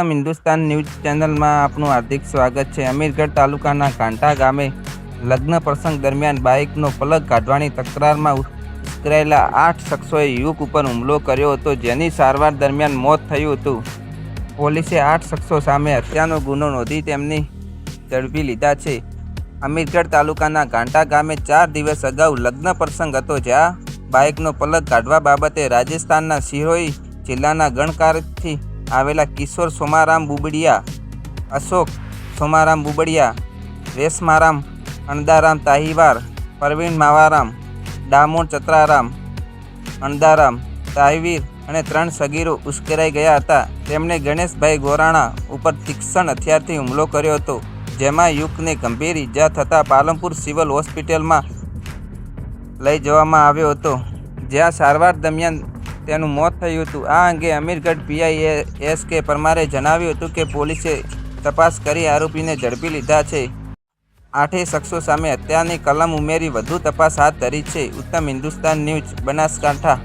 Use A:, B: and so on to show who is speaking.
A: ઉત્તમ હિન્દુસ્તાન ન્યૂઝ ચેનલમાં આપનું હાર્દિક સ્વાગત છે. અમીરગઢ તાલુકાના કાંઠા ગામે લગ્ન પ્રસંગ દરમિયાન બાઇકનો પલગ કાઢવાની તકરારમાં ઉશ્કેરાયેલા આઠ શખ્સોએ યુવક ઉપર હુમલો કર્યો હતો, જેની સારવાર દરમિયાન મોત થયું હતું. પોલીસે આઠ શખ્સો સામે હત્યાનો ગુનો નોંધી તેમની ઝડપી લીધા છે. અમીરગઢ તાલુકાના ગાંટા ગામે ચાર દિવસ અગાઉ લગ્ન પ્રસંગ હતો, જ્યાં બાઇકનો પલગ કાઢવા બાબતે રાજસ્થાનના સિરોહી જિલ્લાના ગણકારથી આવેલા કિશોર સોમારામ બુબડિયા, અશોક સોમારામ બુબડિયા, રેશમારામ, અણદારામ તાહીવાર પરવીણ માવારામ, ડામોર ચત્રારામ, અણદારામ તાહીવીર અને ત્રણ સગીરો ઉશ્કેરાઈ ગયા હતા. તેમણે ગણેશભાઈ ગોરાણા ઉપર તીક્ષણ હથિયારથી હુમલો કર્યો હતો, જેમાં યુકને ગંભીર ઈજા થતાં પાલનપુર સિવિલ હોસ્પિટલમાં લઈ જવામાં આવ્યો હતો. જ્યાં સારવાર દરમિયાન તેનું મોત થયું હતું. આ અંગે અમીરગઢ પીઆઈ એસ કે પરમારે જણાવ્યું હતું કે પોલીસે તપાસ કરી આરોપીને ઝડપી લીધા છે. આઠેય શખ્સો સામે હત્યાની કલમ ઉમેરી વધુ તપાસ હાથ ધરી છે. ઉત્તમ હિન્દુસ્તાન ન્યૂઝ, બનાસકાંઠા.